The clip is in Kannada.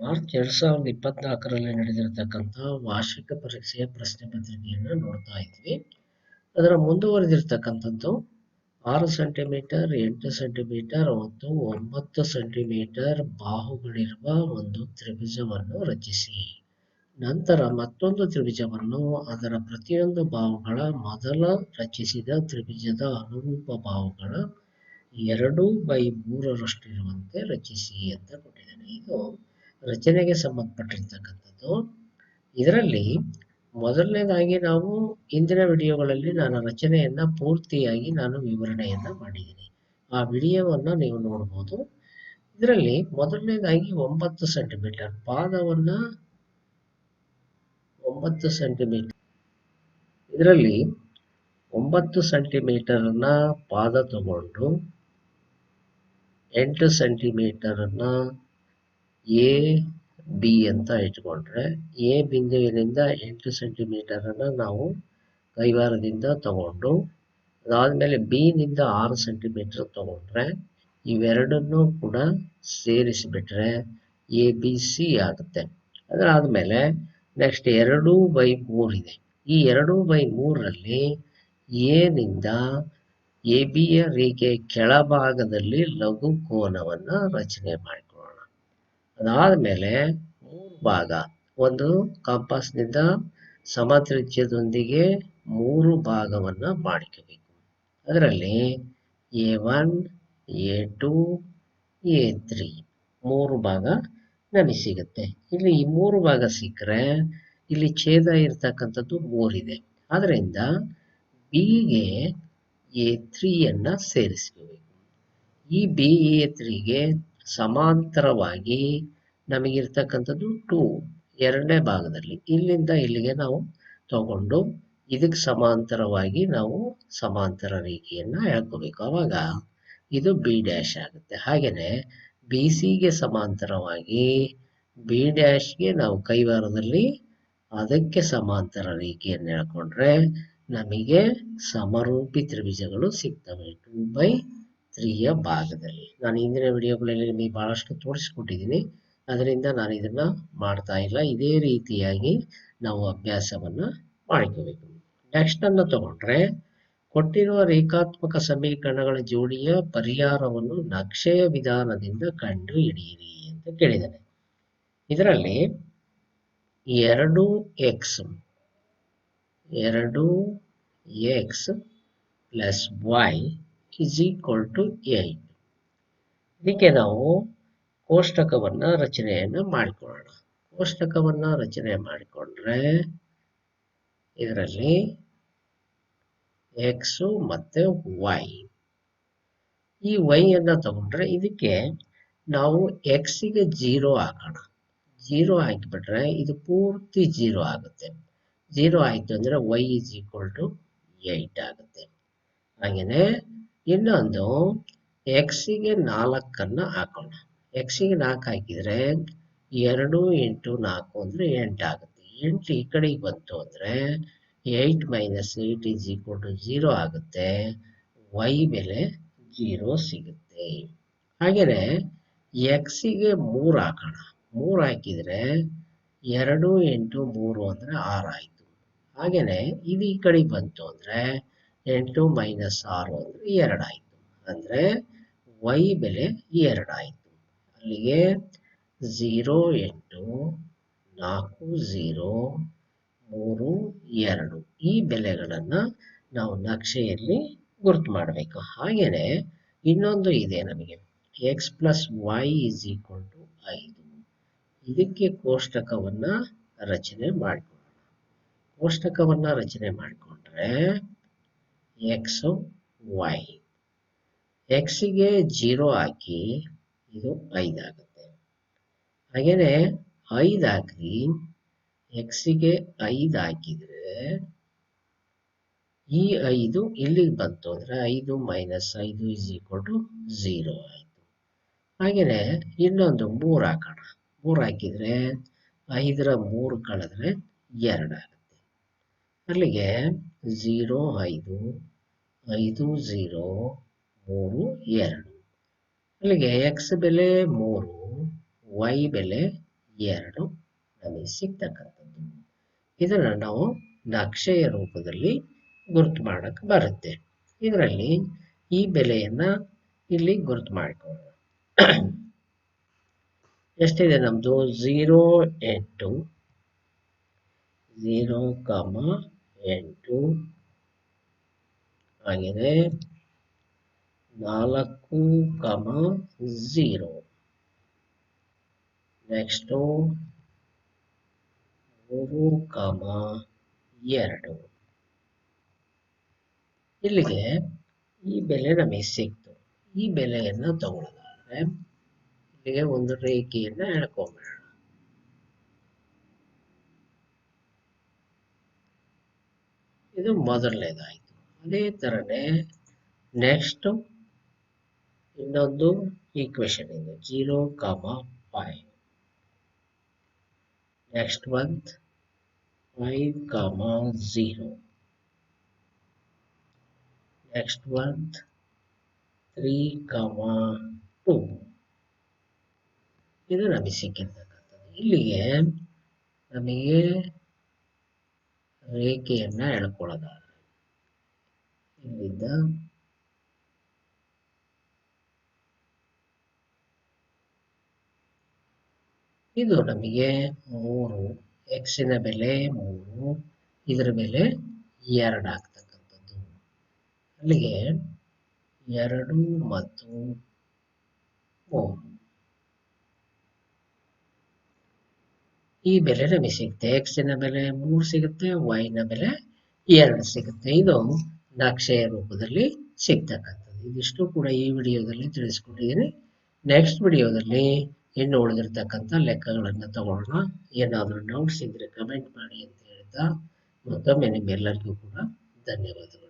ಮಾರ್ಚ್ ಎರಡ್ ಸಾವಿರದ ಇಪ್ಪತ್ನಾಲ್ಕರಲ್ಲಿ ನಡೆದಿರತಕ್ಕಂಥ ವಾರ್ಷಿಕ ಪರೀಕ್ಷೆಯ ಪ್ರಶ್ನೆ ಪತ್ರಿಕೆಯನ್ನು ನೋಡ್ತಾ ಇದ್ವಿ. ಅದರ ಮುಂದುವರೆದಿರ್ತಕ್ಕಂಥದ್ದು ಆರು ಸೆಂಟಿಮೀಟರ್, ಎಂಟು ಸೆಂಟಿಮೀಟರ್ ಮತ್ತು ಒಂಬತ್ತು ಸೆಂಟಿಮೀಟರ್ ಬಾಹುಗಳಿರುವ ಒಂದು ತ್ರಿಭುಜವನ್ನು ರಚಿಸಿ. ನಂತರ ಮತ್ತೊಂದು ತ್ರಿಭುಜವನ್ನು ಅದರ ಪ್ರತಿಯೊಂದು ಬಾಹುಗಳ ಮೊದಲ ರಚಿಸಿದ ತ್ರಿಭುಜದ ಅನುರೂಪ ಬಾಹುಗಳ ಎರಡು ಬೈ ಮೂರರಷ್ಟಿರುವಂತೆ ರಚಿಸಿ ಅಂತ ಕೊಟ್ಟಿದ್ದಾನೆ. ಇದು ರಚನೆಗೆ ಸಂಬಂಧಪಟ್ಟಿರ್ತಕ್ಕಂಥದ್ದು. ಇದರಲ್ಲಿ ಮೊದಲನೇದಾಗಿ ನಾವು ಇಂದಿನ ವಿಡಿಯೋಗಳಲ್ಲಿ ನಾನು ರಚನೆಯನ್ನ ಪೂರ್ತಿಯಾಗಿ ನಾನು ವಿವರಣೆಯನ್ನು ಮಾಡಿದ್ದೀನಿ. ಆ ವಿಡಿಯೋವನ್ನ ನೀವು ನೋಡ್ಬೋದು. ಇದರಲ್ಲಿ ಮೊದಲನೇದಾಗಿ ಒಂಬತ್ತು ಸೆಂಟಿಮೀಟರ್, ಪಾದವನ್ನು ಒಂಬತ್ತು ಸೆಂಟಿಮೀಟರ್. ಇದರಲ್ಲಿ ಒಂಬತ್ತು ಸೆಂಟಿಮೀಟರ್ನ ಪಾದ ತಗೊಂಡು ಎಂಟು ಸೆಂಟಿಮೀಟರ್ನ ಎ, ಬಿ ಅಂತ ಇಟ್ಕೊಂಡ್ರೆ, ಎ ಬಿಂದುವಿನಿಂದ ಎಂಟು ಸೆಂಟಿಮೀಟರನ್ನು ನಾವು ಕೈವಾರದಿಂದ ತಗೊಂಡು, ಅದಾದಮೇಲೆ ಬಿನಿಂದ ಆರು ಸೆಂಟಿಮೀಟರ್ ತಗೊಂಡ್ರೆ, ಇವೆರಡನ್ನೂ ಕೂಡ ಸೇರಿಸಿಬಿಟ್ರೆ ಎ, ಬಿ, ಸಿ ಆಗುತ್ತೆ. ಅದರಾದಮೇಲೆ ನೆಕ್ಸ್ಟ್ ಎರಡು ಬೈ ಮೂರಿದೆ ಈ ಎರಡು ಬೈ ಮೂರರಲ್ಲಿ ಎನಿಂದ ಎ ಬಿಯ ರೇಖೆ ಕೆಳಭಾಗದಲ್ಲಿ ಲಘು ಕೋನವನ್ನು ರಚನೆ ಮಾಡಿಕೊಳ್ಳೋಣ. ಅದಾದ ಮೇಲೆ ಮೂರು ಭಾಗ ಒಂದು ಕಂಪಾಸ್ನಿಂದ ಸಮತ್ರಿಜ್ಯದೊಂದಿಗೆ ಮೂರು ಭಾಗವನ್ನು ಮಾಡಿಕೋಬೇಕು. ಅದರಲ್ಲಿ A one, A two, A three ಮೂರು ಭಾಗ ನಮಗೆ ಸಿಗುತ್ತೆ. ಇಲ್ಲಿ ಈ ಮೂರು ಭಾಗ ಸಿಕ್ಕರೆ ಇಲ್ಲಿ ಛೇದ ಇರ್ತಕ್ಕಂಥದ್ದು ಮೂರಿದೆ. ಆದ್ದರಿಂದ ಬಿಗೆ ಎ ತ್ರೀಯನ್ನು ಸೇರಿಸ್ಕೋಬೇಕು. ಈ ಬಿ ಎ ತ್ರೀಗೆ ಸಮಾಂತರವಾಗಿ ನಮಗಿರ್ತಕ್ಕಂಥದ್ದು ಟು ಎರಡನೇ ಭಾಗದಲ್ಲಿ. ಇಲ್ಲಿಂದ ಇಲ್ಲಿಗೆ ನಾವು ತಗೊಂಡು ಇದಕ್ಕೆ ಸಮಾಂತರವಾಗಿ ನಾವು ಸಮಾಂತರ ರೇಖೆಯನ್ನು ಹೇಳ್ಕೋಬೇಕು ಅವಾಗ ಇದು ಬಿ ಡ್ಯಾಶ್ ಆಗುತ್ತೆ. ಹಾಗೆಯೇ ಬಿ ಸಿಗೆ ಸಮಾಂತರವಾಗಿ ಬಿ ಡ್ಯಾಶ್ಗೆ ನಾವು ಕೈವಾರದಲ್ಲಿ ಅದಕ್ಕೆ ಸಮಾಂತರ ರೇಖೆಯನ್ನು ಎಳ್ಕೊಂಡ್ರೆ ನಮಗೆ ಸಮರೂಪಿ ತ್ರಿಭುಜಗಳು ಸಿಗ್ತವೆ. ಟೂ ಬೈ ತ್ರೀಯ ಭಾಗದಲ್ಲಿ. ನಾನು ಹಿಂದಿನ ವಿಡಿಯೋಗಳಲ್ಲಿ ನಿಮಗೆ ಬಹಳಷ್ಟು ತೋರಿಸಿಕೊಟ್ಟಿದ್ದೀನಿ. ಅದರಿಂದ ನಾನು ಇದನ್ನ ಮಾಡ್ತಾ ಇಲ್ಲ. ಇದೇ ರೀತಿಯಾಗಿ ನಾವು ಅಭ್ಯಾಸವನ್ನ ಮಾಡ್ಕೋಬೇಕು. ನೆಕ್ಸ್ಟ್ ಅನ್ನು ತಗೊಂಡ್ರೆ, ಕೊಟ್ಟಿರುವ ರೇಖಾತ್ಮಕ ಸಮೀಕರಣಗಳ ಜೋಡಿಯ ಪರಿಹಾರವನ್ನು ನಕ್ಷೆಯ ವಿಧಾನದಿಂದ ಕಂಡು ಹಿಡಿಯಿರಿ ಅಂತ ಕೇಳಿದ್ದಾನೆ. ಇದರಲ್ಲಿ ಎರಡು ಎಕ್ಸ್ ಎರಡು X plus Y is equal to eight ಇದಕ್ಕೆ ನಾವು ಕೋಷ್ಟಕವನ್ನು ರಚನೆಯನ್ನು ಮಾಡಿಕೊಳ್ಳೋಣ. ಕೋಷ್ಟಕವನ್ನು ರಚನೆ ಮಾಡಿಕೊಂಡ್ರೆ ಇದರಲ್ಲಿ ಎಕ್ಸು ಮತ್ತು ವೈ ಈ ವೈ ಅನ್ನು ತಗೊಂಡ್ರೆ ಇದಕ್ಕೆ ನಾವು ಎಕ್ಸಿಗೆ ಜೀರೋ ಹಾಕೋಣ. ಜೀರೋ ಹಾಕಿಬಿಟ್ರೆ ಇದು ಪೂರ್ತಿ ಜೀರೋ ಆಗುತ್ತೆ. ಜೀರೋ ಆಯಿತು ಅಂದರೆ Y is equal to eight ಆಗುತ್ತೆ. ಹಾಗೆಯೇ ಇನ್ನೊಂದು ಎಕ್ಸಿಗೆ ನಾಲ್ಕನ್ನು ಹಾಕೋಣ. ಎಕ್ಸಿಗೆ ನಾಲ್ಕು ಹಾಕಿದರೆ ಎರಡು ಎಂಟು ನಾಲ್ಕು ಅಂದರೆ ಎಂಟು ಆಗುತ್ತೆ. ಎಂಟು ಈ ಕಡೆಗೆ ಬಂತು ಅಂದರೆ eight minus eight is equal to zero ಆಗುತ್ತೆ. ವೈ ಬೆಲೆ ಜೀರೋ ಸಿಗುತ್ತೆ. ಹಾಗೆಯೇ ಎಕ್ಸಿಗೆ ಮೂರು ಹಾಕೋಣ. ಮೂರು ಹಾಕಿದರೆ ಎರಡು ಎಂಟು ಮೂರು ಅಂದರೆ ಆರು ಆಯಿತು. ಹಾಗೆಯೇ ಇದು ಈ ಕಡೆ ಬಂತು ಅಂದರೆ ಎಂಟು ಮೈನಸ್ ಆರು ಅಂದರೆ ಎರಡಾಯಿತು ಅಂದರೆ ವೈ ಬೆಲೆ ಎರಡಾಯಿತು ಅಲ್ಲಿಗೆ ಝೀರೋ ಎಂಟು ನಾಲ್ಕು ಝೀರೋ ಮೂರು ಎರಡು ಈ ಬೆಲೆಗಳನ್ನು ನಾವು ನಕ್ಷೆಯಲ್ಲಿ ಗುರುತು ಮಾಡಬೇಕು. ಹಾಗೆಯೇ ಇನ್ನೊಂದು ಇದೆ ನಮಗೆ. X plus Y is equal ಇದಕ್ಕೆ ಕೋಷ್ಟಕವನ್ನ ರಚನೆ ಮಾಡಿಕೊಳ್ಳೋಣ ಕೋಷ್ಟಕವನ್ನ ರಚನೆ ಮಾಡಿಕೊಂಡ್ರೆ ಎಕ್ಸ್ ವೈ ಎಕ್ಸಿಗೆ ಜೀರೋ ಹಾಕಿ ಇದು ಐದಾಗುತ್ತೆ ಹಾಗೇನೆ ಐದು ಹಾಕಿ ಎಕ್ಸಿಗೆ ಐದು ಹಾಕಿದ್ರೆ ಈ ಐದು ಇಲ್ಲಿಗೆ ಬಂತು ಅಂದ್ರೆ ಐದು ಮೈನಸ್ ಐದು ಇಸ್ ಈಕ್ವಲ್ ಟು ಝೀರೋ ಆಯಿತು. ಹಾಗೇನೆ ಇನ್ನೊಂದು ಮೂರು ಹಾಕೋಣ. ಮೂರು ಹಾಕಿದರೆ ಐದರ ಮೂರು ಕಳೆದ್ರೆ ಎರಡಾಗುತ್ತೆ ಅಲ್ಲಿಗೆ ಝೀರೋ ಐದು ಐದು ಝೀರೋ ಮೂರು, ಎರಡು. ಅಲ್ಲಿಗೆ ಎಕ್ಸ್ ಬೆಲೆ ಮೂರು ವೈ ಬೆಲೆ ಎರಡು ನಮಗೆ ಸಿಗ್ತಕ್ಕಂಥದ್ದು. ಇದನ್ನು ನಾವು ನಕ್ಷೆಯ ರೂಪದಲ್ಲಿ ಗುರುತು ಮಾಡಕ್ಕೆ ಬರುತ್ತೆ. ಇದರಲ್ಲಿ ಈ ಬೆಲೆಯನ್ನು ಇಲ್ಲಿ ಗುರುತು ಮಾಡಿಕೊಳ್ಳೋಣ. ಎಷ್ಟಿದೆ ನಮ್ಮದು ಝೀರೋ ಎಂಟು. ಝೀರೋ ಕಮ ಎಂಟು ಆಗಿದೆ. ನಾಲ್ಕು ಕಮ ಝೀರೋ ನೆಕ್ಸ್ಟು ಮೂರು ಕಮ ಎರಡು. ಇಲ್ಲಿಗೆ ಈ ಬೆಲೆ ನಮಗೆ ಸಿಕ್ತು. ಈ ಬೆಲೆಯನ್ನು ತಗೊಳ್ಳೋದಾದ್ರೆ in equation zero next one three comma two. ಇದನ್ನು ಬಿಸಿಕ್ಕಿರ್ತಕ್ಕಂಥದ್ದು ಇಲ್ಲಿಗೆ ನಮಗೆ ರೇಖೆಯನ್ನ ಎಳ್ಕೊಳ್ಳೋದ ಇಲ್ಲಿದ್ದ ಇದು ನಮಗೆ ಮೂರು ಎಕ್ಸಿನ ಬೆಲೆ ಮೂರು, ಇದರ ಬೆಲೆ ಎರಡು ಆಗ್ತಕ್ಕಂಥದ್ದು. ಅಲ್ಲಿಗೆ ಎರಡು ಮತ್ತು ಮೂರು ಈ ಬೆಲೆ ನಮಗೆ ಸಿಗುತ್ತೆ ಎಕ್ಸಿನ ಬೆಲೆ ಮೂರು ಸಿಗುತ್ತೆ, ವೈನ ಬೆಲೆ ಎರಡು ಸಿಗುತ್ತೆ. ಇದು ನಕ್ಷೆಯ ರೂಪದಲ್ಲಿ ಸಿಗ್ತಕ್ಕಂಥದ್ದು. ಇದಿಷ್ಟು ಕೂಡ ಈ ವಿಡಿಯೋದಲ್ಲಿ ತಿಳಿಸ್ಕೊಂಡಿದ್ದೀನಿ. ನೆಕ್ಸ್ಟ್ ವಿಡಿಯೋದಲ್ಲಿ ಇನ್ನು ಉಳಿದಿರ್ತಕ್ಕಂಥ ಲೆಕ್ಕಗಳನ್ನು ತಗೊಳ್ಳೋಣ ಏನಾದರೂ ಡೌಟ್ಸ್ ಇದ್ದರೆ ಕಮೆಂಟ್ ಮಾಡಿ ಅಂತ ಹೇಳ್ತಾ ಮತ್ತೊಮ್ಮೆ ನಿಮ್ಮೆಲ್ಲರಿಗೂ ಕೂಡ ಧನ್ಯವಾದಗಳು.